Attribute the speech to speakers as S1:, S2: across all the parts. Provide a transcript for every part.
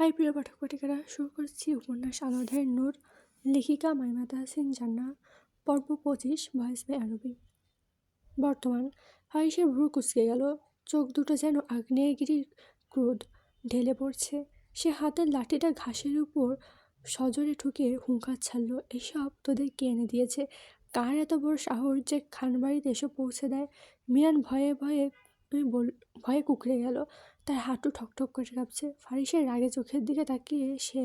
S1: High প্রিয় পাঠক পাঠিকারা শুরু করছি উপন্যাস আলাদার নূর, লেখিকা মাইমা তাহসিন জান্না পর্ব পঁচিশ, ভয়েস বাই আরবি। বর্তমান হাইসের ভ্রু কুচকে গেল, চোখ দুটো যেন আগ্নেয়গিরির ক্রোধ ঢেলে পড়ছে। সে হাতের লাঠিটা ঘাসের উপর সজোরে ঠুকে হুঙ্কার ছাড়ল, এসব তোদের কে এনে দিয়েছে? কার এত বড় সাহস যে খানবাড়িতে এসে পৌঁছে দেয়? মিরান ভয়ে ভয়ে বল, ভয়ে কুকড়ে গেল। তার হাঁটু ঠকঠক করে কাঁপছে। ফারিসের রাগে চোখের দিকে তাকিয়ে সে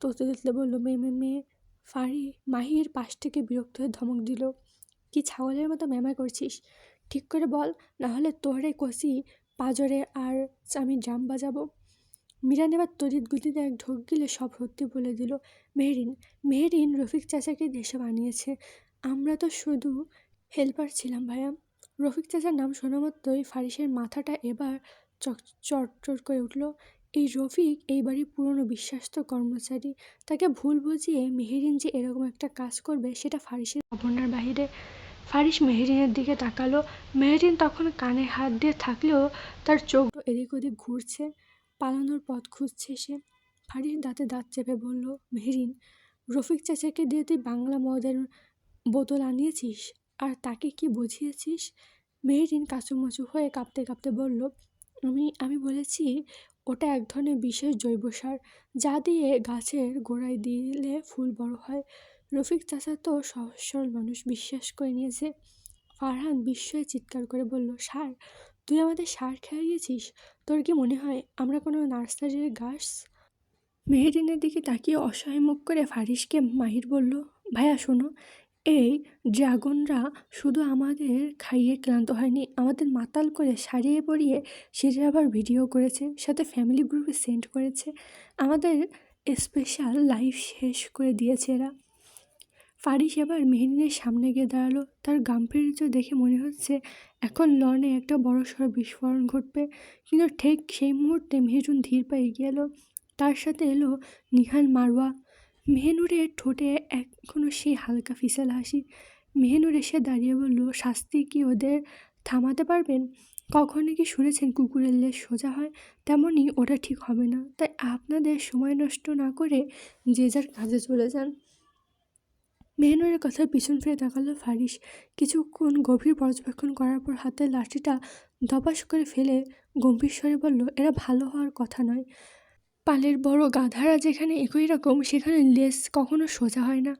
S1: তোতলে তোতলে বলল মেয়ে মেয়ে মেয়ে। ফারি মাহির পাশ থেকে বিরক্ত হয়ে ধমক দিল, কি ছাগলের মতো মেমায় করছিস? ঠিক করে বল নাহলে তোরে কষি পাজরে আর আমি জাম বাজাবো। মিরান এবার তরিত গুলিতে এক ঢোক গিলে সব সত্যি বলে দিল, মেহরিন মেহরিন রফিক চাচাকে দেশে বানিয়েছে। আমরা তো শুধু হেল্পার ছিলাম ভাইয়া। রফিক চাচার নাম শোনা ফারিসের মাথাটা এবার চটচট করে উঠল। এই রফিক এই বাড়ির পুরনো বিশ্বাস্ত কর্মচারী। তাকে ভুল বুঝিয়ে মেহেরিন যে এরকম একটা কাজ করবে, সেটা ফারিসের ভাবনার বাহিরে। ফারিস মেহেরিনের দিকে তাকালো। মেহেরিন তখন কানে হাত দিয়ে থাকলেও তার চোখ এদিক ওদিক ঘুরছে, পালানোর পথ খুঁজছে সে। ফারিস দাঁতে দাঁত চেপে বলল, মেহেরিন, রফিক চাচাকে দিয়ে তুই বাংলা মদের বোতল আনিয়েছিস? আর তাকে কি বুঝিয়েছিস? মেহেরিন কাচুমাচু হয়ে কাঁপতে কাঁপতে বলল আমি আমি বলেছি, ওটা এক ধরনের বিশেষ জৈব সার যা দিয়ে গাছের গোড়ায় দিলে ফুল বড় হয়। রফিক চাচা তো সহজ সরল মানুষ, বিশ্বাস করে নিয়েছে। ফারহান বিস্ময়ে চিৎকার করে বলল, সার, তুই আমাদের সার খাইয়েছিস তোর কি মনে হয় আমরা কোনো নার্সারির গাছ? মেহেরিনের দিকে তাকিয়ে অসহায় মুখ করে ফারিসকে মাহির বলল, ভাইয়া, শোনো এই ড্রাগনরা শুধু আমাদের খাইয়ে ক্লান্ত হয়নি, আমাদের মাতাল করে সারিয়ে পরিয়ে সেটা আবার ভিডিও করেছে, সাথে ফ্যামিলি গ্রুপে সেন্ড করেছে। আমাদের স্পেশাল লাইফ শেষ করে দিয়েছে এরা। ফারিস এবার মেহরিনের সামনে গিয়ে দাঁড়াল, তার গাম্ভীর্য দেখে মনে হচ্ছে এখন লনে একটা বড় সড়ো বিস্ফোরণ ঘটবে, কিন্তু ঠিক সেই মুহূর্তে মেহরুন ধীর পায়ে এগিয়ে এলো, তার সাথে এলো নিহাল মারওয়া। মেহেনুরের ঠোঁটে এখনও সেই হালকা ফিসেল হাসি। মেহেনুর এসে দাঁড়িয়ে বলল, শাস্তি কি ওদের থামাতে পারবেন? কখনো কি শুনেছেন কুকুরের লেজ সোজা হয়? তেমনই ওটা ঠিক হবে না। তাই আপনাদের সময় নষ্ট না করে যে যার কাজে চলে যান। মেহনুরের কথায় পিছন ফিরে তাকালো ফারিস কিছুক্ষণ গভীর পর্যবেক্ষণ করার পর হাতের লাঠিটা ধপাস করে ফেলে গম্ভীর স্বরে বলল, এরা ভালো হওয়ার কথা নয়। পালের বড় গাধারা যেখানে একই রকম, সেখানে লেস কখনো সোজা হয় না।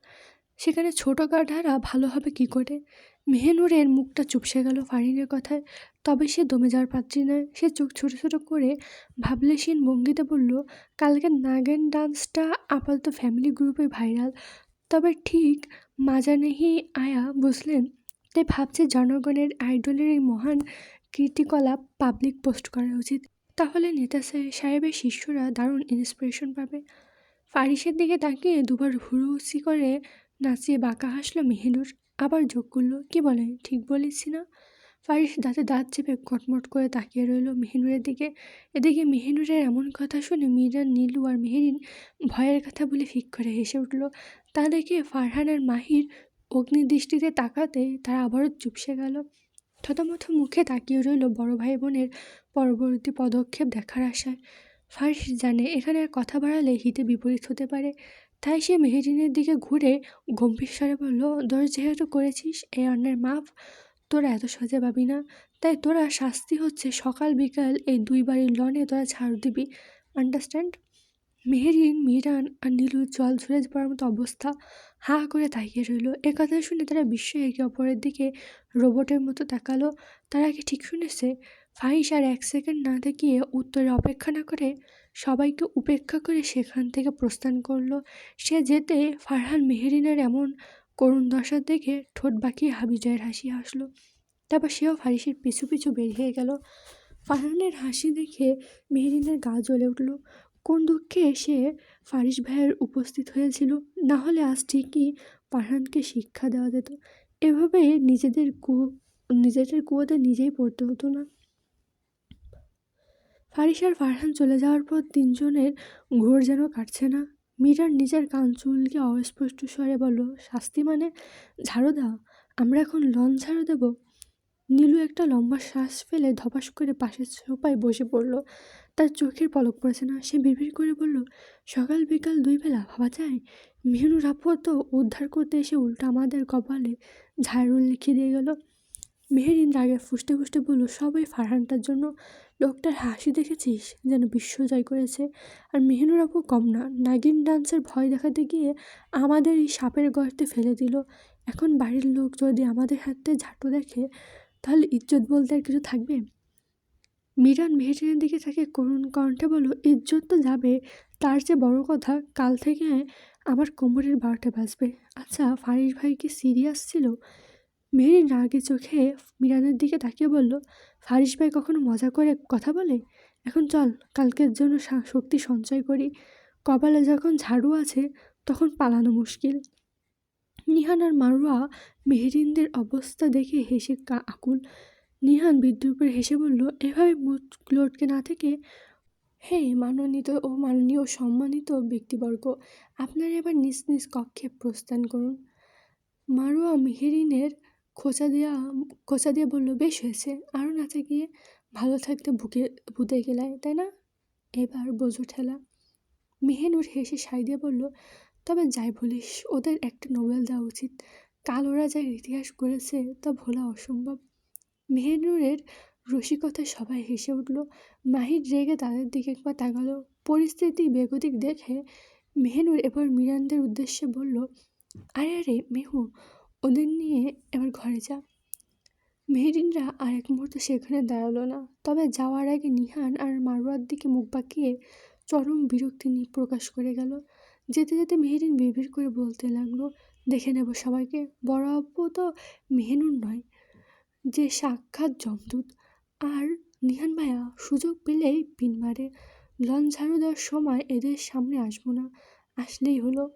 S1: সেখানে ছোট গাধারা ভালো হবে কী করে? মেহেনুরের মুখটা চুপসে গেল ফারিনের কথায়। তবে সে দমে যাওয়ার পাত্রী নয়। সে চোখ ছোটো ছোটো করে ভাবলেশীন ভঙ্গিতে বলল, কালকে নাগেন ডান্সটা আপাতত ফ্যামিলি গ্রুপে ভাইরাল। তবে ঠিক মাজানেহি আয়া বুঝলেন, তাই ভাবছে জনগণের আইডলের এই মহান কীর্তিকলাপ পাবলিক পোস্ট করা উচিত। তাহলে নেতা সাহেবের শিষ্যরা দারুণ ইন্সপিরেশন পাবে। ফারিসের দিকে তাকিয়ে দুবার হুড়ুসি করে নাচিয়ে বাঁকা হাসলো মেহেনুর আবার যোগ করল, কি বলে? ঠিক বলেছি না? ফারিস দাঁতে দাঁত চেপে কটমট করে তাকিয়ে রইল মেহেনুরের দিকে। এদিকে মেহেনুরের এমন কথা শুনে মিরান নীলু আর মেহেরিন ভয়ের কথা বলে ফিক করে হেসে উঠল। তা দেখে ফারহান আর মাহির অগ্নিদৃষ্টিতে তাকাতে তারা আবারও চুপসে গেল। থতমথ মুখে তাকিয়ে রইল বড় ভাই বোনের পরবর্তী পদক্ষেপ দেখার আশায়। ফার্স জানে, এখানে আর কথা বাড়ালে হিতে বিপরীত হতে পারে। তাই সে মেহেরিনের দিকে ঘুরে গম্ভীর স্বরে বলল, দোষ যেহেতু করেছিস এই অন্যের মাপ তোরা এত সহজে পাবি না। তাই তোরা শাস্তি হচ্ছে সকাল বিকাল এই দুই বাড়ির লনে তোরা ছাড় দিবি। আন্ডারস্ট্যান্ড মেহেরিন, মিরান আর নীলু জল ঝরে পড়ার মতো অবস্থা হা করে তাকিয়ে রইল। এ কথা শুনে তারা বিশ্ব একে অপরের দিকে রোবটের মতো তাকালো। তারা কি ঠিক শুনেছে? ফাহিস আর এক সেকেন্ড না দেখিয়ে উত্তরে অপেক্ষা না করে সবাইকে উপেক্ষা করে সেখান থেকে প্রস্থান করল। সে যেতে ফারহান মেহেরিনের এমন করুণ দশা দেখে ঠোঁট বাঁকিয়ে হাবিজয়ের হাসি হাসলো। তারপর সেও ফারিসের পিছু পিছু বেরিয়ে গেল। ফারহানের হাসি দেখে মেহেরিনের গা জ্বলে উঠল। কোন দুঃখে সে ফারিস ভাইয়ের উপস্থিত হয়েছিল? না হলে আজ ঠিকই ফারহানকে শিক্ষা দেওয়া যেত। এভাবে নিজেদের কু নিজেদের কুয়োতে নিজেই পড়তে হতো না। ফারিস আর ফারহান চলে যাওয়ার পর তিনজনের ঘোর যেন কাটছে না। মিরার নিজের কান চুলকে অস্পষ্ট স্বরে বলল, শাস্তি মানে ঝাড়ু দাও, আমরা এখন লন ঝাড়ু দেব। নীলু একটা লম্বা শ্বাস ফেলে ধপাস করে পাশের সোফায় বসে পড়ল। তার চোখের পলক পড়েছে না। সে বিড়বিড় করে বলল, সকাল বিকাল দুই বেলা ভাবা যায়? মেহনুর আপু তো উদ্ধার করতে এসে উল্টা আমাদের কপালে ঝাড়ুল লিখে দিয়ে গেল। মেহেরিন রাগে ফুসতে ফুসতে বলল, সবাই ফারহানটার জন্য লোকটার হাসি দেখেছিস? যেন বিশ্ব জয় করেছে। আর মেহনুর আপু কম না, নাগিন ডান্সের ভয় দেখাতে গিয়ে আমাদের এই সাপের গর্তে ফেলে দিল। এখন বাড়ির লোক যদি আমাদের হাতে ঝাঁটু দেখে, তাহলে ইজ্জত বলতে আর কিছু থাকবে? মিরান মেহেরিনের দিকে তাকে করুণ কণ্ঠে বলল, ইজ্জত তো যাবে। তার চেয়ে বড় কথা, কাল থেকে আমার কোমরের বারোটা বাজবে। আচ্ছা ফারিস ভাই কি সিরিয়াস ছিল? মেহেরিন রাগে চোখে মিরানের দিকে তাকিয়ে বলল, ফারিস ভাই কখনো মজা করে কথা বলে? এখন চল, কালকের জন্য শক্তি সঞ্চয় করি। কপালে যখন ঝাড়ু আছে, তখন পালানো মুশকিল। নিহান আর মারুয়া মেহরিনদের অবস্থা দেখে হেসে আকুল নিহান বিদ্রুপের হেসে বলল, এভাবে মুখ লটকে না থেকে হে মাননীত ও মাননীয় সম্মানিত ব্যক্তিবর্গ, আপনারা এবার নিজ নিজ কক্ষে প্রস্থান করুন। মারুয়া মেহেরিনের খোঁচা দেওয়া খোঁচা দিয়ে বলল, বেশ হয়েছে আরও নাচে গিয়ে ভালো থাকতে বুকে বুতে গেলায়, তাই না? এবার বোঝো ঠেলা। মেহেনুর হেসে সাই দিয়ে বলল, তবে যাই বলিস, ওদের একটা নোবেল দেওয়া উচিত। কাল ওরা যা ইতিহাস করেছে, তা ভোলা অসম্ভব। মেহেনুরের রসিকতায় সবাই হেসে উঠল। মাহির রেগে তাদের দিকে একবার তাকালো। পরিস্থিতি বেগতিক দেখে মেহেনুর এবার মিরানদের উদ্দেশ্যে বলল, আরে আরে, মেহু, ওদের নিয়ে এবার ঘরে যা। মেহেরিনরা আর এক মুহূর্ত সেখানে দাঁড়াল না। তবে যাওয়ার আগে নিহান আর মারোয়ার দিকে মুখ বাঁকিয়ে চরম বিরক্তি নিয়ে প্রকাশ করে গেল। যেতে যেতে মেহেরিন বিড় করে বলতে লাগল, দেখে নেব সবাইকে। বড় আপু তো মেহেনুর নয় যে সাক্ষাৎ জমদূত আর নিহান ভাইয়া সুযোগ পেলেই পিন মারে ঝাড়ু দেওয়ার সময় এদের সামনে আসব না। আসলেই হলো।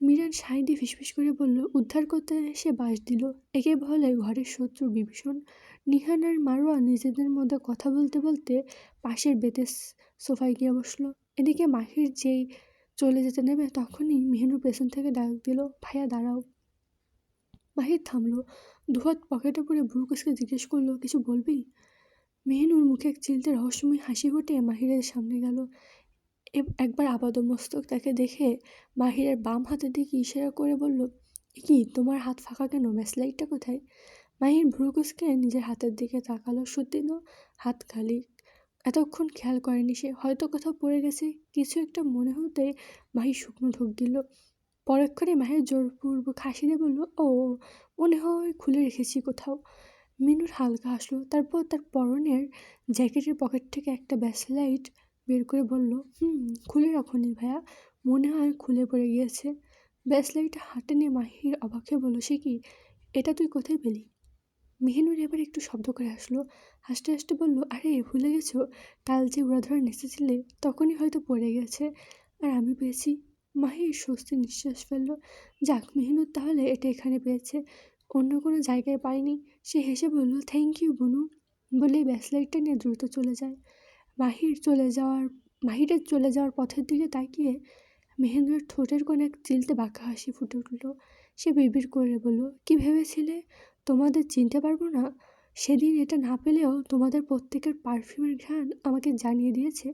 S1: মিরান সাই দিয়ে ফিসফিস করে বলল, উদ্ধার করতে এসে বাস দিল। একে বলে ঘরের শত্রু বিভীষণ। নিহান আর মারোয়া নিজেদের মধ্যে কথা বলতে বলতে পাশের বেতে সোফায় গিয়ে বসল। এদিকে মাহির যেই চলে যেতে নেবে তখনই মেহনুর পেছন থেকে ডাক দিল, ভাইয়া, দাঁড়াও। মাহির থামলো। দুহাত পকেটে পরে ব্রুকুসকে জিজ্ঞেস করল, কিছু বলবি? মেহনুর মুখে এক চিলতে রহস্যময় হাসি ফুটিয়ে মাহিরের সামনে গেল। একবার আপাদমস্তক তাকে দেখে মাহিরের বাম হাতের দিকে ইশারা করে বলল কি তোমার হাত ফাঁকা কেন? ম্যাসলাইটটা কোথায়? মাহির ভ্রুকুসকে নিজের হাতের দিকে তাকালো। সত্যি হাত খালি। এতক্ষণ খেয়াল করেনি সে। হয়তো কোথাও পড়ে গেছে। কিছু একটা মনে হতে মাহির শুকনো ঢোক দিল। পরক্ষণে মাহির জোরপূর্বক হাসি দিয়ে বলল, ও, মনে হয় খুলে রেখেছি কোথাও। মিনুর হালকা হাসলো, তারপর তার পরনের জ্যাকেটের পকেট থেকে একটা ব্যাসলাইট বের করে বলল, হুম, খুলে রাখুনি ভাইয়া, মনে হয় খুলে পড়ে গিয়েছে। ব্যাসলাইটটা হাতে নিয়ে মাহির অবাক বলল, সে কি? এটা তুই কোথায় পেলি? মেহিনুর এবার একটু শব্দ করে আসলো হাসতে হাসতে বলল, আরে, ভুলে গেছো? কাল যে উড়াধরা নেচেছিলে, তখনই হয়তো পড়ে গেছে। আর আমি পেয়েছি। মাহির স্বস্তি নিঃশ্বাস ফেলল। যাক মেহনুর তাহলে এটা এখানে পেয়েছে। অন্য কোনো জায়গায় পায়নি সে হেসে বলল থ্যাংক ইউ বনু। বলেই ব্যাসলাইটটা নিয়ে দ্রুত চলে যায়। মাহির চলে যাওয়ার, মাহিরের চলে যাওয়ার পথের দিকে তাকিয়ে মেহেন্দ্রের ঠোঁটের কোণে এক চিলতে বাঁকা হাসি ফুটে উঠল। সে বিড়বিড় করে বলল, কি ভেবেছিলে? তোমাদের চিনতে পারব না। সেদিন এটা না পেলেও তোমাদের প্রত্যেকের পারফিউমের ঘ্রাণ আমাকে জানিয়ে দিয়েছে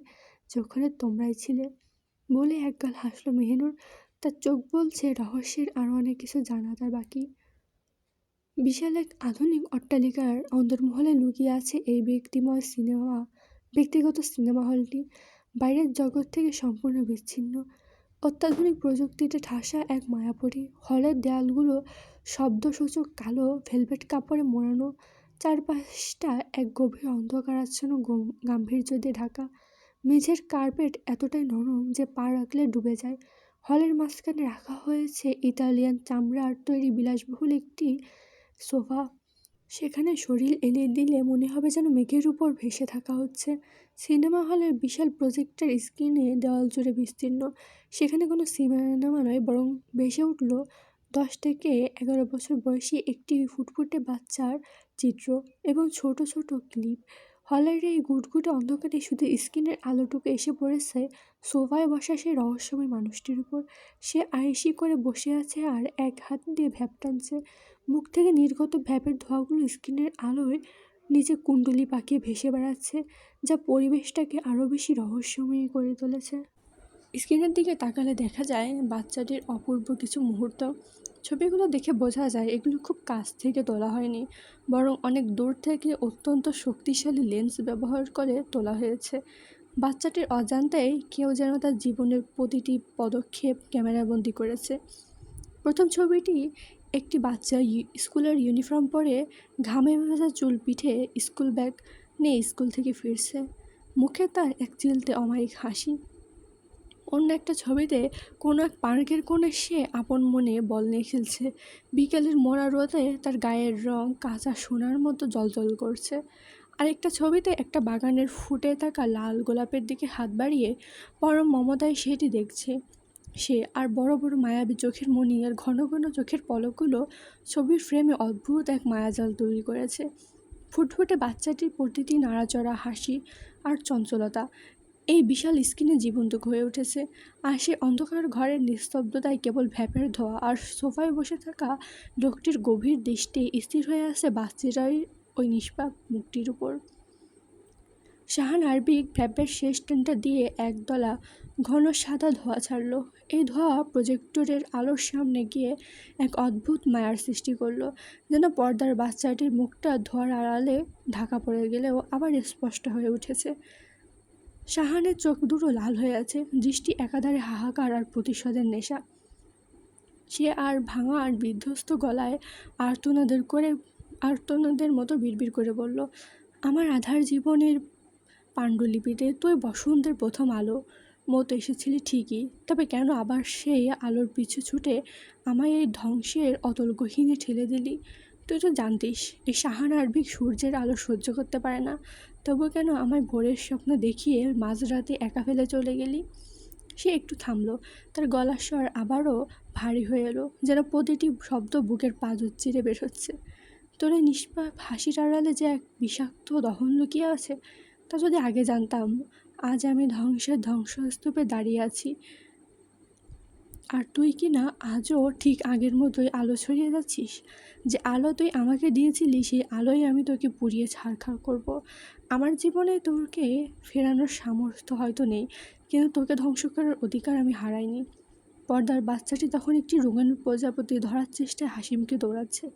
S1: যে ওখানে তোমরাই ছিলে। বলে একগাল হাসলো মেহেনুর। তার চোখ বলছে, রহস্যের আরও অনেক কিছু জানা তার বাকি। বিশাল এক আধুনিক অট্টালিকার অন্তর্মহলে লুকিয়ে আছে এই ব্যক্তিময় সিনেমা, ব্যক্তিগত সিনেমা হলটি। বাইরের জগৎ থেকে সম্পূর্ণ বিচ্ছিন্ন। অত্যাধুনিক প্রযুক্তিতে ঠাসা এক মায়াপুরী। হলের দেয়ালগুলো শব্দসূচক কালো, ভেলভেট কাপড়ে মোড়ানো। চারপাশটা এক গভীর অন্ধকারাচ্ছন্ন গম- গাম্ভীর্য দিয়ে ঢাকা। মেঝের কার্পেট এতটাই নরম যে পা রাখলে ডুবে যায়। হলের মাঝখানে রাখা হয়েছে ইতালিয়ান চামড়ার তৈরি বিলাসবহুল একটি সোফা। সেখানে শরীর এনে দিলে মনে হবে যেন মেঘের উপর ভেসে থাকা হচ্ছে। সিনেমা হলের বিশাল প্রজেক্টর স্ক্রিনে দেওয়াল জুড়ে বিস্তীর্ণ। সেখানে কোনো সিনেমা নয়, বরং ভেসে উঠল দশ থেকে এগারো বছর বয়সী একটি ফুটফুটে বাচ্চার চিত্র এবং ছোট ছোট ক্লিপ। হলের এই গুটগুটে অন্ধকারে শুধু স্ক্রিনের আলোটুকু এসে পড়েছে সোফায় বসা সেই রহস্যময় মানুষটির উপর। সে আয়েসি করে বসে আছে আর এক হাত দিয়ে ভ্যাপ টানছে। মুখ থেকে নির্গত ভ্যাপের ধোঁয়াগুলো স্ক্রিনের আলোয় নিচে কুণ্ডলি পাকিয়ে ভেসে বেড়াচ্ছে, যা পরিবেশটাকে আরও বেশি রহস্যময়ী করে তুলেছে। স্ক্রিনের দিকে তাকালে দেখা যায় বাচ্চাটির অপূর্ব কিছু মুহূর্ত। ছবিগুলো দেখে বোঝা যায় এগুলো খুব কাছ থেকে তোলা হয়নি, বরং অনেক দূর থেকে অত্যন্ত শক্তিশালী লেন্স ব্যবহার করে তোলা হয়েছে। বাচ্চাটির অজান্তেই কেউ যেন তার জীবনের প্রতিটি পদক্ষেপ ক্যামেরাবন্দি করেছে। প্রথম ছবিটি একটি বাচ্চা স্কুলের ইউনিফর্ম পরে ঘামে ভেজা চুল পিঠে স্কুল ব্যাগ নিয়ে স্কুল থেকে ফিরছে। মুখে তার এক চিলতে অমায়িক হাসি। অন্য একটা ছবিতে কোনো এক পার্কের কোণে সে আপন মনে বল নিয়ে খেলছে। বিকেলের মরা রোদে তার গায়ের রং কাঁচা সোনার মতো জলজল করছে। আরেকটা ছবিতে একটা বাগানের ফুটে থাকা লাল গোলাপের দিকে হাত বাড়িয়ে পরম মমতায় সেটি দেখছে। সে আর বড় বড় মায়াবী চোখের মনি আর ঘন ঘন চোখের পলকগুলো ছবির ফ্রেমে অদ্ভুত এক মায়াজাল তৈরি করেছে। ফুটফুটে বাচ্চাটির প্রতিটি নাড়াচড়া, হাসি আর চঞ্চলতা এই বিশাল স্ক্রিনে জীবন্ত হয়ে উঠেছে। আর সে অন্ধকার ঘরের নিস্তব্ধতায় কেবল ভ্যাপের ধোয়া আর সোফায় বসে থাকা লোকটির গভীর দৃষ্টি স্থির হয়ে আছে বাচ্চাটাই ওই নিষ্পাপ মুখটির উপর। শাহান আরবিক ভ্যাপের শেষ ট্রেনটা দিয়ে একদলা ঘন সাদা ধোঁয়া ছাড়ল। এই ধোঁয়া প্রজেক্টরের আলোর সামনে গিয়ে এক অদ্ভুত মায়ার সৃষ্টি করল, যেন পর্দার বাচ্চাটির মুখটা ধোঁয়ার আড়ালে ঢাকা পড়ে গেলেও আবার স্পষ্ট হয়ে উঠেছে। শাহানের চোখ দুটো লাল হয়ে আছে, দৃষ্টি একাধারে হাহাকার আর প্রতিশোধের নেশা। সে আর ভাঙা আর বিধ্বস্ত গলায় আর্তনাদের করে, আর্তনাদের মতো বিড়বিড় করে বলল, আমার আধার জীবনের পাণ্ডুলিপিতে তুই বসন্তের প্রথম আলো। মতো এসেছিলি ঠিকই, তবে কেন আবার সেই আলোর পিছু ছুটে আমায় এই ধ্বংসের অতল ঠেলে দিলি? তুই তো জানতিস, এই সাহান আরবিক সূর্যের আলো সহ্য করতে পারে না। তবু কেন আমায় ভোরের স্বপ্ন দেখিয়ে মাঝরাতে একা ফেলে চলে গেলি? সে একটু থামলো। তার গলার স্বর আবারও ভারী হয়ে এলো, যেন প্রতিটি শব্দ বুকের পাঁচ চিরে বের হচ্ছে তোর এই নিষ্পাপ হাসির আড়ালে যে এক বিষাক্ত দহন লুকিয়ে আছে, তা যদি আগে জানতাম, আজ আমি ধ্বংসের ধ্বংসস্তূপে দাঁড়িয়ে আছি। আর তুই কি না আজও ঠিক আগের মতোই আলো ছড়িয়ে যাচ্ছিস? যে আলো তুই আমাকে দিয়েছিলি, সেই আলোই আমি তোকে পুড়িয়ে ছাড়খাড় করব। আমার জীবনে তোকে ফেরানোর সামর্থ্য হয়তো নেই, কিন্তু তোকে ধ্বংস করার অধিকার আমি হারাইনি। পর্দার বাচ্চাটি তখন একটি রোগান প্রজাপতি ধরার চেষ্টায় হাসিমকে দৌড়াচ্ছে।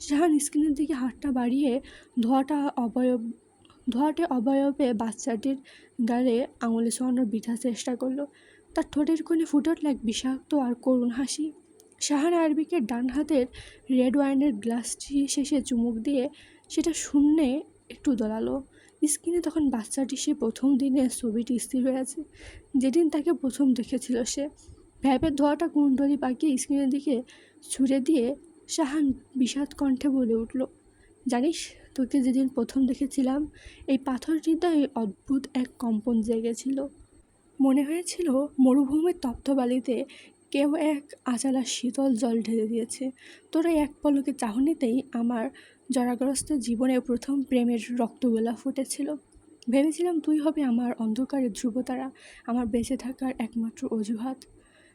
S1: শাহান স্ক্রিনের দিকে হাতটা বাড়িয়ে ধোয়াটা অবয়ব, ধোয়াটে অবয়বে বাচ্চাটির গালে আঙুলে ছোঁয়ানোর বৃথা চেষ্টা করল। তার ঠোঁটের কোণে ফুটে উঠল এক বিষাক্ত আর করুণ হাসি। শাহান আরবিকে ডান হাতের রেড ওয়াইনের গ্লাসটি শেষে চুমুক দিয়ে সেটা শূন্যে একটু দোলালো। স্ক্রিনে তখন বাচ্চাটি সে প্রথম দিনে ছবিটি স্থির হয়ে আছে যেদিন তাকে প্রথম দেখেছিল সে। ভ্যাপের ধোয়াটা কুণ্ডলি পাকিয়ে স্ক্রিনের দিকে ছুঁড়ে দিয়ে সাহান বিষাদ কণ্ঠে বলে উঠল, জানিস, তোকে যেদিন প্রথম দেখেছিলাম, এই পাথর হৃদয়ে অদ্ভুত এক কম্পন জেগেছিল। মনে হয়েছিল মরুভূমির তপ্ত বালিতে কেউ এক আচালা শীতল জল ঢেলে দিয়েছে। তোরা এক পলকে চাহনিতেই আমার জরাগ্রস্ত জীবনে প্রথম প্রেমের রক্তগোলা ফুটেছিল। ভেবেছিলাম তুই হবে আমার অন্ধকারের ধ্রুবতারা, আমার বেঁচে থাকার একমাত্র অজুহাত।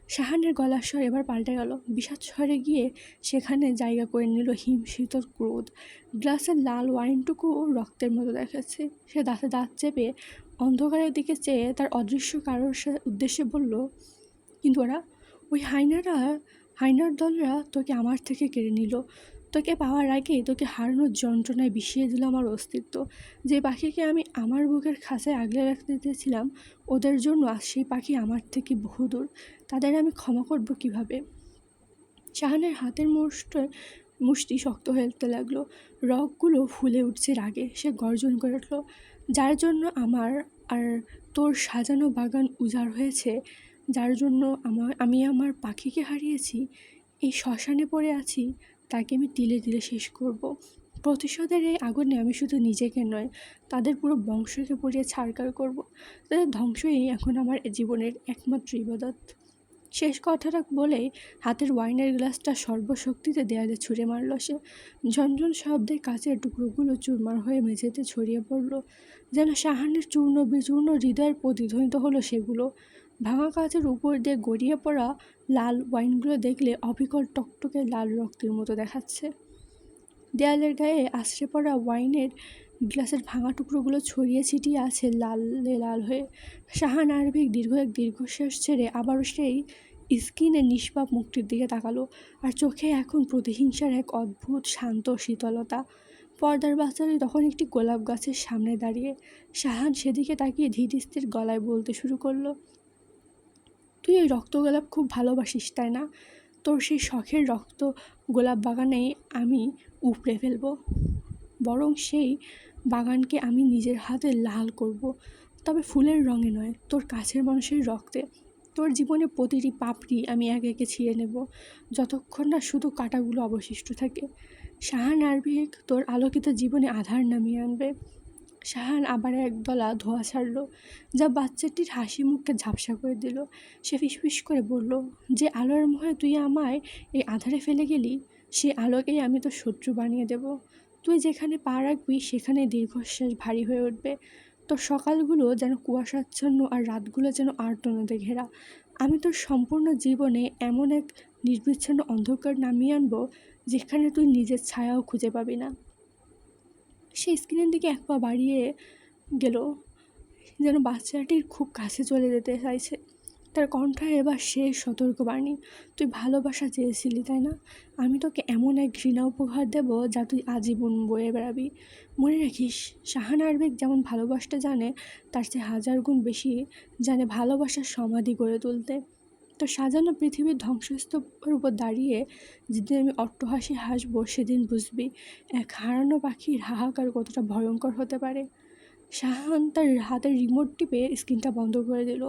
S1: শাহানের গলার স্বর এবার পাল্টে গেল। বিষাদ স্বরে গিয়ে সেখানে জায়গা করে নিল হিম শীতল ক্রোধ। গ্লাসের লাল ওয়াইনটুকু রক্তের মতো দেখাচ্ছে। সে দাঁতে দাঁত চেপে অন্ধকারের দিকে চেয়ে তার অদৃশ্য কারোর উদ্দেশ্যে বলল, কিন্তু ওরা, ওই হাইনারা, হাইনার দলরা তোকে আমার থেকে কেড়ে নিল। তোকে পাওয়ার আগে তোকে হারানোর যন্ত্রণায় বিষিয়ে দিল আমার অস্তিত্ব। যে পাখিকে আমি আমার বুকের খাঁচায় আগলে রাখতে চেয়েছিলাম, ওদের জন্য আজ সেই পাখি আমার থেকে বহুদূর। তাদের আমি ক্ষমা করব কীভাবে? শাহানের হাতের মুষ্টে মুষ্টি শক্ত হয়ে উঠতে লাগল রগগুলো ফুলে উঠছে রাগে সে গর্জন করে উঠল, যার জন্য আমার আর তোর সাজানো বাগান উজাড় হয়েছে, যার জন্য আমার, আমি আমার পাখিকে হারিয়েছি, এই শ্মশানে পড়ে আছি, তাকে আমি তিলে তিলে শেষ করব। প্রতিশোধের এই আগুনে আমি শুধু নিজেকে নয়, তাদের পুরো বংশকে পড়িয়ে ছাড়কার করব। তাদের ধ্বংসই এখন আমার জীবনের একমাত্র ইবাদত শেষ কথাটা বলে হাতের ওয়াইনের গ্লাসটা সর্বশক্তিতে দেয়ালে ছুঁড়ে মারল সে। ঝনঝন শব্দে কাচের টুকরোগুলো চুরমার হয়ে মেঝেতে ছড়িয়ে পড়ল। যেন সাহানের চূর্ণ বিচূর্ণ হৃদয়ের প্রতিধ্বনিত হলো সেগুলো। ভাঙা কাচের উপর দিয়ে গড়িয়ে পড়া লাল ওয়াইনগুলো দেখলে অবিকল টকটকে লাল রক্তের মতো দেখাচ্ছে। দেয়ালের গায়ে আশ্রে পড়া ওয়াইনের গ্লাসের ভাঙা টুকরোগুলো ছড়িয়ে ছিটিয়ে আছে লালে লাল হয়ে। শাহান আরবিক দীর্ঘ এক দীর্ঘশ্বাস ছেড়ে আবারও সেই স্কিনের নিষ্পাপ মুক্তির দিকে তাকালো আর চোখে এখন প্রতিহিংসার এক অদ্ভুত শান্ত শীতলতা। পর্দার বাচ্চারা তখন একটি গোলাপ গাছের সামনে দাঁড়িয়ে শাহান সেদিকে তাকিয়ে ধীরস্থির গলায় বলতে শুরু করল, তুই ওই রক্ত গোলাপ খুব ভালোবাসিস, তাই না? তোর সেই শখের রক্ত গোলাপ বাগানেই আমি উপড়ে ফেলব। বরং সেই বাগানকে আমি নিজের হাতে লাল করব। তবে ফুলের রঙে নয়, তোর কাছের মানুষের রক্তে তোর জীবনে প্রতিটি পাপড়ি আমি একে একে ছিঁড়ে নেব। যতক্ষণ না শুধু কাটাগুলো অবশিষ্ট থাকে। শাহান আরবিক তোর আলোকিত জীবনে আধার নামিয়ে আনবে। শাহান আবার একদলা ধোয়া ছাড়লো, যা বাচ্চাটির হাসি মুখকে ঝাপসা করে দিল। সে ফিসফিস করে বলল, যে আলোর মোহে তুই আমায় এই আধারে ফেলে গেলি, সে আলোকেই আমি তো শত্রু বানিয়ে দেব। তুই যেখানে পা রাখবি সেখানে দীর্ঘশ্বাস ভারী হয়ে উঠবে। তোর সকালগুলো যেন কুয়াশাচ্ছন্ন আর রাতগুলো যেন আর্তনাদে ঘেরা। আমি তোর সম্পূর্ণ জীবনে এমন এক নির্বিচ্ছন্ন অন্ধকার নামিয়ে আনব, যেখানে তুই নিজের ছায়াও খুঁজে পাবি না। সে স্ক্রিনের দিকে এক পা বাড়িয়ে গেল, যেন বাচ্চাটির খুব কাছে চলে যেতে চাইছে। তার কণ্ঠ এবার শেষ সতর্কবাণী তুই ভালোবাসা চেয়েছিলি, তাই না? আমি তোকে এমন এক ঘৃণা উপহার দেব যা তুই আজীবন বয়ে বেড়াবি। মনে রাখিস, শাহান আরবেক যেমন ভালোবাসতে জানে, তার চেয়ে হাজার গুণ বেশি জানে ভালোবাসার সমাধি গড়ে তুলতে। তো সাজানো পৃথিবীর ধ্বংসস্তূপের উপর দাঁড়িয়ে যেদিন আমি অট্টহাসি হাসবো, সেদিন বুঝবি, এক হারানো পাখির হাহাকার কতটা ভয়ঙ্কর হতে পারে। শাহান তার হাতের রিমোট টিপে স্ক্রিনটা বন্ধ করে দিল।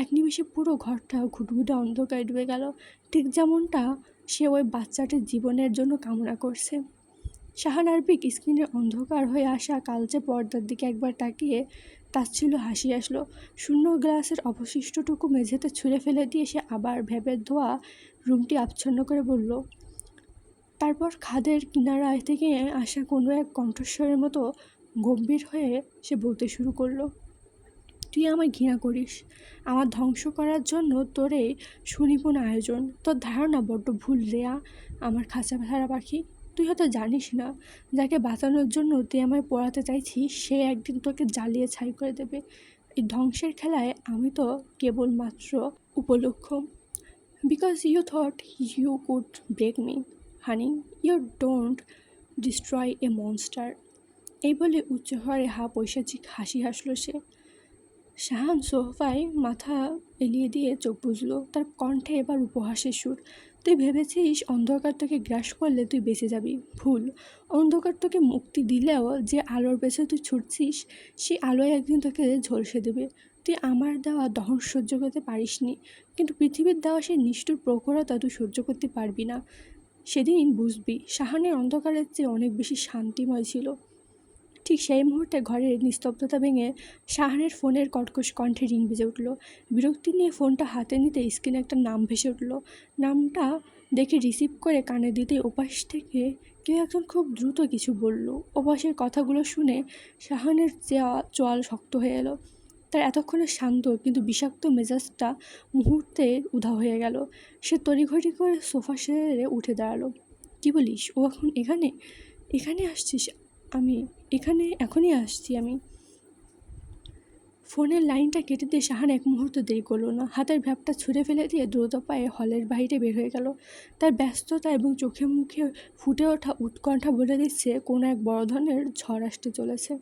S1: এক নিমেষে পুরো ঘরটা ঘুটঘুটে অন্ধকারে ডুবে গেল। ঠিক যেমনটা সে ওই বাচ্চাটির জীবনের জন্য কামনা করছে। শাহান আরবিক স্ক্রিনের অন্ধকার হয়ে আসা কালচে পর্দার দিকে একবার তাকিয়ে ছিল হাসি আসলো। শূন্য গ্লাসের অবশিষ্টটুকু মেঝেতে ছুঁড়ে ফেলে দিয়ে সে আবার ভেবে ধোয়া রুমটি আচ্ছন্ন করে বলল, তারপর খাদের কিনারায় থেকে আসা কোনো এক কণ্ঠস্বরের মতো গম্ভীর হয়ে সে বলতে শুরু করল, তুই আমায় ঘৃণা করিস। আমার ধ্বংস করার জন্য তোর সুনিপুণ আয়োজন। তোর ধারণা বড্ড ভুল রেয়া। আমার খাঁচা ভেড়া পাখি, তুই হয়তো জানিস না। যাকে বাঁচানোর জন্য তুই আমায় পড়াতে চাইছিস, সে একদিন তোকে জ্বালিয়ে ছাই করে দেবে। এই ধ্বংসের খেলায় আমি তো কেবলমাত্র উপলক্ষ। Because you thought you could break me honey you don't destroy a monster এই বলে উচ্চ হওয়ারে হা পৈশাচিক হাসি হাসলো সে। শাহান সোফায় মাথা এলিয়ে দিয়ে চোখ বুঝলো তার কণ্ঠে এবার উপহাসের সুর। তুই ভেবেছিস অন্ধকার তোকে গ্রাস করলে তুই বেঁচে যাবি? ভুল। অন্ধকার তোকে মুক্তি দিলেও যে আলোর পেছে তুই ছুটছিস সেই আলোয় একদিন তোকে ঝলসে দেবে। তুই আমার দেওয়া দহন সহ্য করতে পারিসনি, কিন্তু পৃথিবীর দেওয়া সেই নিষ্ঠুর প্রখরতা তুই সহ্য করতে পারবি না। সেদিন বুঝবি, শাহানের অন্ধকারের চেয়ে অনেক বেশি শান্তিময় ছিল। ঠিক সেই মুহূর্তে ঘরের নিস্তব্ধতা ভেঙে শাহানের ফোনের কর্কশ কণ্ঠে রিং বেজে উঠল। বিরক্তি নিয়ে ফোনটা হাতে নিতে স্ক্রিনে একটা নাম ভেসে উঠল। নামটা দেখে রিসিভ করে কানে দিতেই ওপাশ থেকে কেউ একজন খুব দ্রুত কিছু বলল। ওপাশের কথাগুলো শুনে শাহানের চোয়াল শক্ত হয়ে এলো। তার এতক্ষণে শান্ত কিন্তু বিষাক্ত মেজাজটা মুহূর্তে উধা হয়ে গেল। সে তড়িঘড়ি করে সোফা সেরে উঠে দাঁড়াল। কী বলিস? ও এখন এখানে? এখানে আসছিস? আমি এখানে এখনই আসছি আমি। ফোনের লাইনটা কেটে দিয়ে শাহান এক মুহূর্ত দেরি করল না। হাতের ভ্যাপটা ছুঁড়ে ফেলে দিয়ে দ্রুত পায়ে হলের বাইরে বের হয়ে গেল। তার ব্যস্ততা এবং চোখে মুখে ফুটে ওঠা উৎকণ্ঠা বলে দিচ্ছে, কোনো এক বড় ধরনের ঝড় আসতে চলেছে।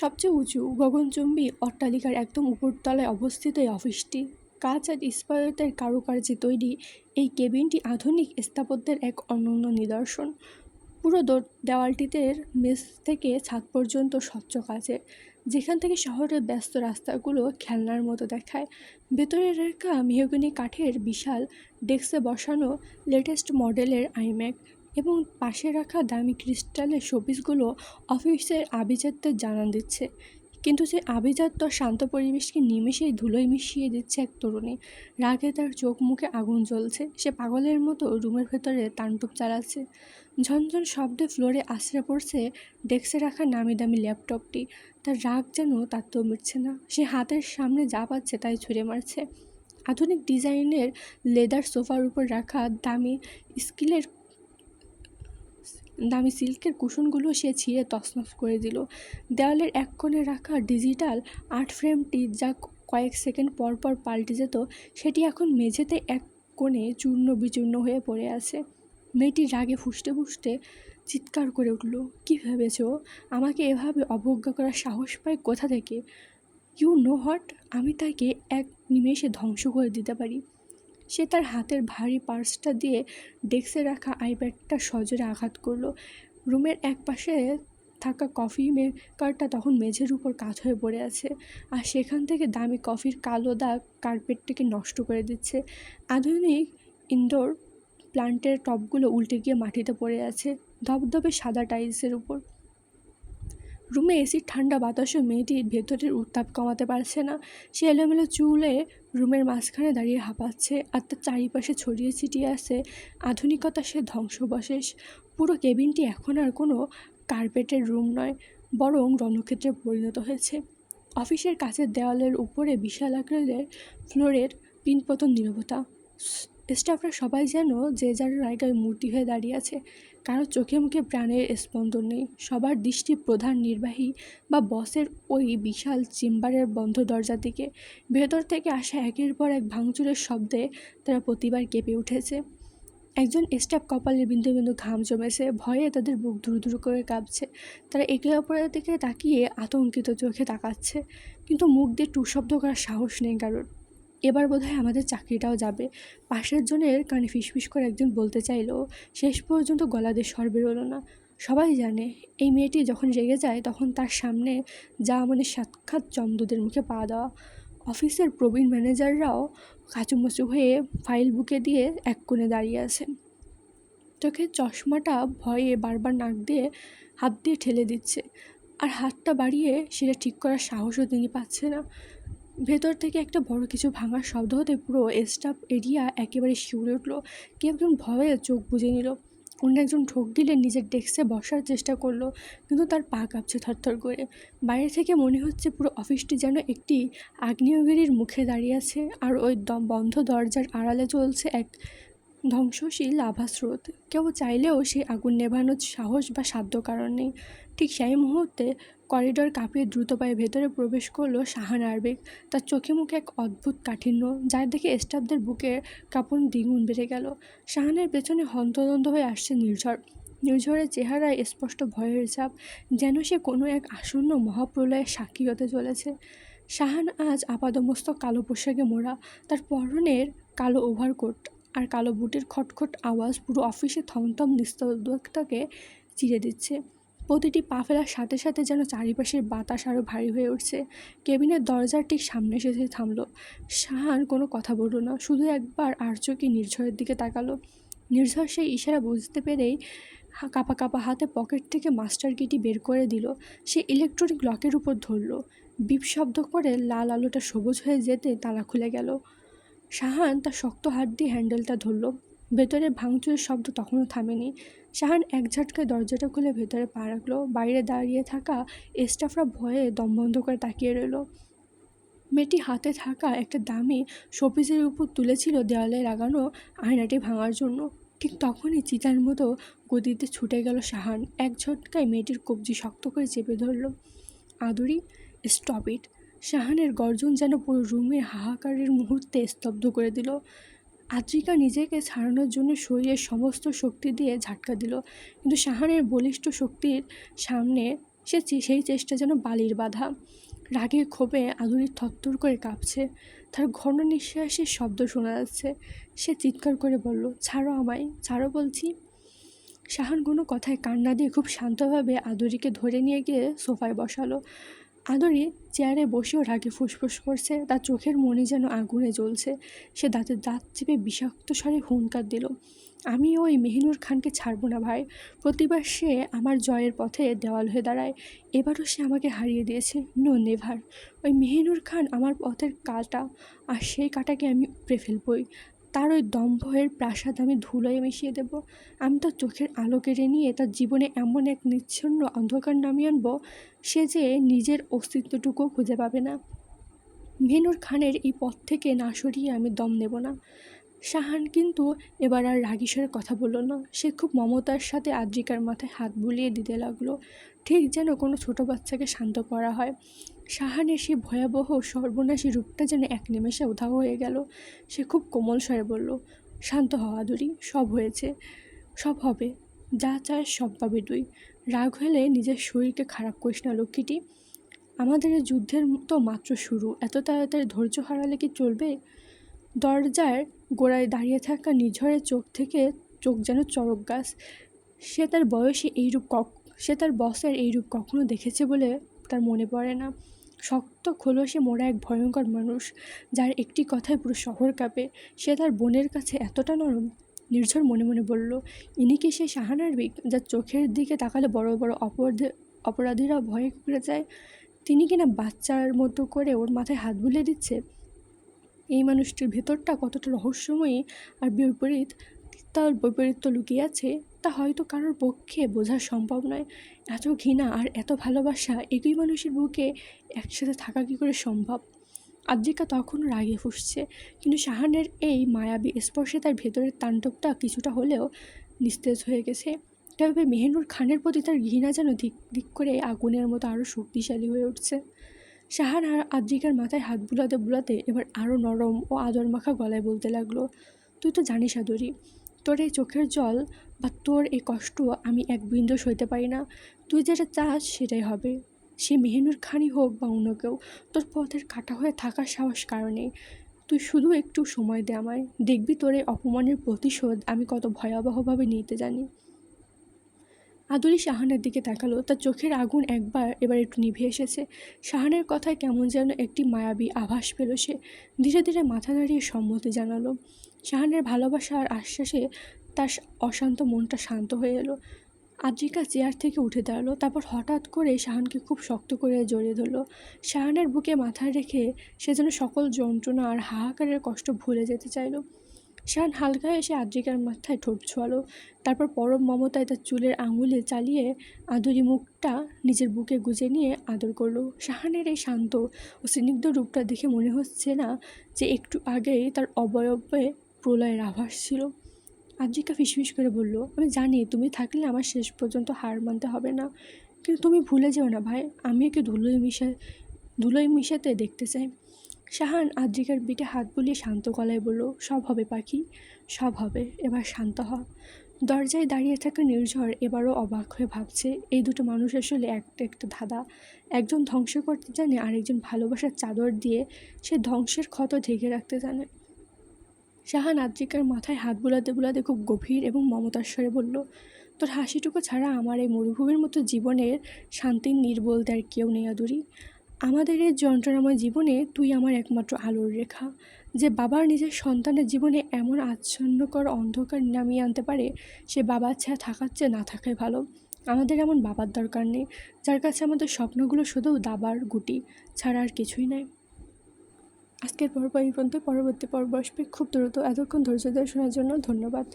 S1: সবচেয়ে উঁচু গগনচুম্বী অট্টালিকার একদম উপরতলায় অবস্থিত এই অফিসটি, কাঁচ আর ইস্পায়তের কারুকার্যে তৈরি এই কেবিনটি আধুনিক স্থাপত্যের এক অনন্য নিদর্শন। পুরো দেওয়ালটিতে মেস থেকে ছাদ পর্যন্ত স্বচ্ছ কাচের যেখান থেকে শহরের ব্যস্ত রাস্তাগুলো খেলনার মতো দেখায়। ভেতরের রেখা মেহগনি কাঠের বিশাল ডেস্কে বসানো লেটেস্ট মডেলের আইম্যাক এবং পাশে রাখা দামি ক্রিস্টালের শোপিসগুলো অফিসের আভিজাত্যের জানান দিচ্ছে। কিন্তু সে আভিজাত্য শান্ত পরিবেশকে নিমেষেই ধুলোয় মিশিয়ে দিচ্ছে এক তরুণী। রাগে তার চোখ মুখে আগুন জ্বলছে। সে পাগলের মতো রুমের ভেতরে তাণ্ডব চালাচ্ছে। ঝনঝন শব্দে ফ্লোরে আশ্রে পড়ছে ডেস্কে রাখা নামি দামি ল্যাপটপটি। তার রাগ যেন তার তো মিটছে না। সে হাতের সামনে যা পাচ্ছে তাই ছুঁড়ে মারছে। আধুনিক ডিজাইনের লেদার সোফার উপর রাখা দামি স্কিলের দামি সিল্কের কুশনগুলো সে ছিঁড়ে তছনছ করে দিল। দেওয়ালের এক কোণে রাখা ডিজিটাল আর্ট ফ্রেমটি যা কয়েক সেকেন্ড পর পর পাল্টে যেত, সেটি এখন মেঝেতে এক কোণে চূর্ণ বিচূর্ণ হয়ে পড়ে আছে। মেয়েটি রাগে ফুসতে ফুসতে চিৎকার করে উঠল, কী ভেবেছ? আমাকে এভাবে অবজ্ঞা করার সাহস পায় কোথা থেকে? ইউ নো হট আমি তাকে এক নিমেষে ধ্বংস করে দিতে পারি। সে তার হাতের ভারী পার্সটা দিয়ে ডেস্কে রাখা আইপ্যাডটা সজোরে আঘাত করল। রুমের এক পাশে থাকা কফি মেকারটা তখন মেঝের উপর কাত হয়ে পড়ে আছে আর সেখান থেকে দামি কফির কালো দাগ কার্পেটটিকে নষ্ট করে দিচ্ছে। আধুনিক ইনডোর প্লান্টের টবগুলো উল্টে গিয়ে মাটিতে পড়ে আছে, ধবধবে সাদা টাইলসের উপর। রুমে এসির ঠান্ডা বাতাসও মেয়েটি ভেতরের উত্তাপ কমাতে পারছে না। সে এলোমেলো চুলে রুমের মাঝখানে দাঁড়িয়ে হাঁপাচ্ছে আর তার চারিপাশে ছড়িয়ে ছিটিয়ে আছে আধুনিকতা সে ধ্বংসবশেষ। পুরো কেবিনটি এখন আর কোনো কার্পেটের রুম নয়, বরং রণক্ষেত্রে পরিণত হয়েছে। অফিসের কাছের দেওয়ালের উপরে বিশাল আকারের ফ্লোরের পিনপতন নিরবতা। স্টাফরা সবাই যেন যে যার জায়গায় মূর্তি হয়ে দাঁড়িয়ে আছে। কারও চোখে মুখে প্রাণের স্পন্দন নেই। সবার দৃষ্টি প্রধান নির্বাহী বা বসের ওই বিশাল চেম্বারের বন্ধ দরজার দিকে। ভেতর থেকে আসা একের পর এক ভাঙচুরের শব্দে তারা প্রতিবার কেঁপে উঠেছে। একজন স্টাফ কপালের বিন্দু বিন্দু ঘাম জমেছে। ভয়ে তাদের বুক ধুরু ধুরু করে কাঁপছে। তারা একে অপরের দিকে তাকিয়ে আতঙ্কিত চোখে তাকাচ্ছে। কিন্তু মুখ দিয়ে টু শব্দ করার সাহস নেই কারোর। এবার বোধহয় আমাদের চাকরিটাও যাবে। পাশের জনের কানে ফিসফিস করে একজন বলতে চাইলো, শেষ পর্যন্ত গলা দিয়ে স্বর বেরোলো না। সবাই জানে, এই মেয়েটি যখন রেগে যায়, তখন তার সামনে যা আমাদের সাক্ষাৎ চন্দ্রদের মুখে পা দেওয়া। অফিসের প্রবীণ ম্যানেজাররাও কাচুমচু হয়ে ফাইল বুকে দিয়ে এক কোণে দাঁড়িয়ে আছেন। চোখের চশমাটা ভয়ে বারবার নাক দিয়ে হাত দিয়ে ঠেলে দিচ্ছে, আর হাতটা বাড়িয়ে সেটা ঠিক করার সাহসও তিনি পাচ্ছে না। ভেতর থেকে একটা বড় কিছু ভাঙার শব্দ হতে পুরো স্টাফ এরিয়া একেবারে শিউরে উঠল। কেউ একজন ভয়ে চোখ বুঝে নিল। অন্য একজন ঠোক দিলে নিজের ডেস্কে বসার চেষ্টা করল, কিন্তু তার পা কাঁপছে থরথর করে। বাইরে থেকে মনে হচ্ছে পুরো অফিসটি যেন একটি আগ্নেয়গিরির মুখে দাঁড়িয়ে আছে, আর ওই দম, বন্ধ দরজার আড়ালে চলছে এক ধ্বংসশীল আভাস্রোত। কেউ চাইলেও সেই আগুন নেভানোর সাহস বা সাধ্য কারণ নেই। ঠিক সেই মুহূর্তে করিডর কাঁপিয়ে দ্রুত পায়ে ভেতরে প্রবেশ করল শাহান আরবেক। তার চোখে মুখে এক অদ্ভুত কাঠিন্য, যার দেখে স্টাফদের বুকে কাপড় দ্বিগুণ বেড়ে গেল। শাহানের পেছনে হন্তদন্ত হয়ে আসছে নির্ঝর। নির্ঝরের চেহারায় স্পষ্ট ভয়ের চাপ যেন সে কোনো এক আসন্ন মহাপ্রলয়ের সাক্ষী হতে চলেছে। শাহান আজ আপাদমস্তক কালো পোশাকে মোড়া, তার পরনের কালো ওভারকোট আর কালো বুটের খটখট আওয়াজ পুরো অফিসে থমথম নিস্তব্ধতাকে চিরে দিচ্ছে। প্রতিটি পা ফেলার সাথে সাথে যেন চারিপাশের বাতাস আরও ভারী হয়ে উঠছে। কেবিনের দরজার ঠিক সামনে এসে থামল। শাহান কোনো কথা বলল না, শুধু একবার আর চোখে নির্ঝরের দিকে তাকালো। নির্ঝর সেই ইশারা বুঝতে পেরেই কাপা কাপা হাতে পকেট থেকে মাস্টার কিটি বের করে দিল। সে ইলেকট্রনিক লকের উপর ধরল। বিপ শব্দ করে লাল আলোটা সবুজ হয়ে যেতে তালা খুলে গেল। শাহান তার শক্ত হাত দিয়ে হ্যান্ডেলটা ধরল। ভেতরে ভাঙচুরের শব্দ তখনও থামেনি। শাহান এক ঝটকায় দরজাটা খুলে ভেতরে পা রাখল। বাইরে দাঁড়িয়ে থাকা স্টাফরা ভয়ে দম বন্ধ করে তাকিয়ে রইল। মেয়েটি হাতে থাকা একটা দামি শোপিসের উপর তুলেছিল দেওয়ালে লাগানো আয়নাটি ভাঙার জন্য। ঠিক তখনই চিতার মতো গদিতে ছুটে গেল শাহান। এক ঝটকায় মেয়েটির কবজি শক্ত করে চেপে ধরল। Aduri, stop it. শাহানের গর্জন যেন পুরো রুমের হাহাকারের মুহূর্তে স্তব্ধ করে দিল। আদ্রিকা নিজেকে ছাড়ানোর জন্য শরীরের সমস্ত শক্তি দিয়ে ঝাটকা দিল। কিন্তু শাহানের বলিষ্ঠ শক্তির সামনে সে সেই চেষ্টা যেন বালির বাধা। রাগে ক্ষোভে আধুনিক থত্তর করে কাঁপছে। তার ঘন নিঃশ্বাসের শব্দ শোনা যাচ্ছে। সে চিৎকার করে বলল, ছাড়ো আমায়, ছাড়ো বলছি। শাহান কোনো কথায় কান্না দিয়ে খুব শান্তভাবে আদুরিকে ধরে নিয়ে গিয়ে সোফায় বসালো। আদরি চেয়ারে বসেও রাগে ফুসফুস করছে। তার চোখের মনে যেন আগুনে জ্বলছে। সে দাঁতের দাঁত চেপে বিষাক্ত স্বরে হুঙ্কার দিল, আমি ওই মেহিনুর খানকে ছাড়বো না ভাই। প্রতিবার সে আমার জয়ের পথে দেওয়াল হয়ে দাঁড়ায়। এবারও সে আমাকে হারিয়ে দিয়েছে। No, never. ওই মেহিনুর খান আমার পথের কাটা আর সেই কাটাকে আমি উপড়ে ফেলবই। তার ওই দম্ভয়ের প্রাসাদ আমি ধুলোয় মিশিয়ে দেব। আমি তার চোখের আলো কেড়ে নিয়ে তার জীবনে এমন এক নিচ্ছন্ন অন্ধকার নামিয়ে আনব, সে যে নিজের অস্তিত্বটুকুও খুঁজে পাবে না। মেনুর খানের এই পথ থেকে না সরিয়ে আমি দম নেব না। শাহান কিন্তু এবার আর রাগিসের কথা বলল না। সে খুব মমতার সাথে আদ্রিকার মাথায় হাত বুলিয়ে দিতে লাগল। ঠিক যেন কোনো ছোট বাচ্চাকে শান্ত করা হয়। শাহানের সেই ভয়াবহ সর্বনাশী রূপটা যেন এক নিমেষে উধাও হয়ে গেল। সে খুব কোমল স্বরে বলল, শান্ত হওয়া আদুরি, সব হয়েছে, সব হবে, যা চায় সব পাবি তুই। রাগ হলে নিজের শরীরকে খারাপ করিস না লক্ষ্মীটি। আমাদের যুদ্ধের তো মাত্র শুরু, এত তাড়াতাড়ি ধৈর্য হারালে কি চলবে? দরজার গোড়ায় দাঁড়িয়ে থাকা নিঝড়ের চোখ থেকে চোখ যেন চরক গাছ। সে তার বয়সে এইরূপ কক, সে তার বসের এইরূপ কখনো দেখেছে বলে তার মনে পড়ে না। শক্ত, খোলসে মোড়া এক ভয়ঙ্কর মানুষ, যার একটি কথায় পুরো শহর কাঁপে। সে তার বোনের কাছে এতটা নরম, নির্ঝর মনে মনে বলল, ইনি কি সে সাহানার্বিক যার চোখের দিকে তাকালে বড় বড় অপরাধী, অপরাধীরা ভয়ে কুড়ে যায়? তিনি কিনা বাচ্চার মতো করে ওর মাথায় হাত বুলিয়ে দিচ্ছে? এই মানুষটির ভেতরটা কতটা রহস্যময়ী আর বিপরীত, তার বৈপরীত্য লুকিয়ে আছে তা হয়তো কারোর পক্ষে বোঝা সম্ভব নয়। এত ঘৃণা আর এত ভালোবাসা একই মানুষের বুকে একসাথে থাকা কী করে সম্ভব? আদ্রিকা তখন রাগে ফুসছে, কিন্তু শাহানের এই মায়াবী স্পর্শে তার ভেতরের তাণ্ডবটা কিছুটা হলেও নিস্তেজ হয়ে গেছে। তবে মেহেনুর খানের প্রতি তার ঘৃণা যেন দিক দিক করে আগুনের মতো আরও শক্তিশালী হয়ে উঠছে। শাহান আর আদ্রিকার মাথায় হাত বুলাতে বুলাতে এবার আরও নরম ও আদর মাখা গলায় বলতে লাগল, তুই তো জানিস আদরি, তোর এই চোখের জল বা তোর এই কষ্ট আমি এক বিন্দু সইতে পারি না। তুই যেটা চাস, সেটাই হবে। সে মেহেনুর খানি হোক বা অন্য কেউ, তোর পথের কাটা হয়ে থাকার সাহস কারণে তুই শুধু একটু সময় দে আমায়। দেখবি তোর এই অপমানের প্রতিশোধ আমি কত ভয়াবহভাবে নিতে জানি। আদুরি শাহানের দিকে তাকালো। তার চোখের আগুন একবার এবার একটু নিভে এসেছে। শাহানের কথায় কেমন যেন একটি মায়াবী আভাস পেল সে। ধীরে ধীরে মাথা নাড়িয়ে সম্মতি জানালো। শাহানের ভালোবাসা আর আশ্বাসে তার অশান্ত মনটা শান্ত হয়ে এলো। আদ্রিকা চেয়ার থেকে উঠে দাঁড়াল, তারপর হঠাৎ করে শাহানকে খুব শক্ত করে জড়িয়ে ধরলো। শাহানের বুকে মাথা রেখে সে যেন সকল যন্ত্রণা আর হাহাকারের কষ্ট ভুলে যেতে চাইলো। শাহান হালকা এসে আদ্রিকার মাথায় ঠোঁট ছোয়ালো, তারপর পরম মমতায় তার চুলের আঙুলে চালিয়ে আদরি মুখটা নিজের বুকে গুজে নিয়ে আদর করল। শাহানের এই শান্ত ও স্নিগ্ধ রূপটা দেখে মনে হচ্ছে না যে একটু আগেই তার অবয়বে প্রলয়ের আভাস ছিল। আদ্রিকা ফিসফিস করে বলল, আমি জানি তুমি থাকলে আমার শেষ পর্যন্ত হার মানতে হবে না। কিন্তু তুমি ভুলে যেও না ভাই, আমি একে ধুলোয় মিশা, ধুলোয় মিশাতে দেখতে চাই। শাহান আদ্রিকার পিঠে হাত বুলিয়ে শান্ত গলায় বলল, সব হবে পাখি, সব হবে, এবার শান্ত হ। দরজায় দাঁড়িয়ে থাকা নির্ঝর এবারও অবাক হয়ে ভাবছে, এই দুটো মানুষ আসলে একটা একটা ধাঁধা। একজন ধ্বংস করতে জানে আর একজন ভালোবাসার চাদর দিয়ে সে ধ্বংসের ক্ষত ঢেকে রাখতে জানে। শাহান আদ্রিকার মাথায় হাত বুলাতে বুলাতে খুব গভীর এবং মমতার স্বরে বলল, তোর হাসিটুকু ছাড়া আমার এই মরুভূমির মতো জীবনের শান্তির নির্বলতে আর কেউ নেই আদুরি। আমাদের এই যন্ত্রণাময় জীবনে তুই আমার একমাত্র আলোর রেখা। যে বাবার নিজের সন্তানের জীবনে এমন আচ্ছন্নকর অন্ধকার নামিয়ে আনতে পারে, সে বাবার ছায়া থাকার চেয়ে না থাকাই ভালো। আমাদের এমন বাবার দরকার নেই, যার কাছে আমাদের স্বপ্নগুলো শুধু দাবার গুটি ছাড়া আর কিছুই নয় আজকের পর্ব এই পর্যন্ত পরবর্তী পর্ব আসবে খুব দ্রুত। এতক্ষণ ধৈর্য ধরে শোনার জন্য ধন্যবাদ।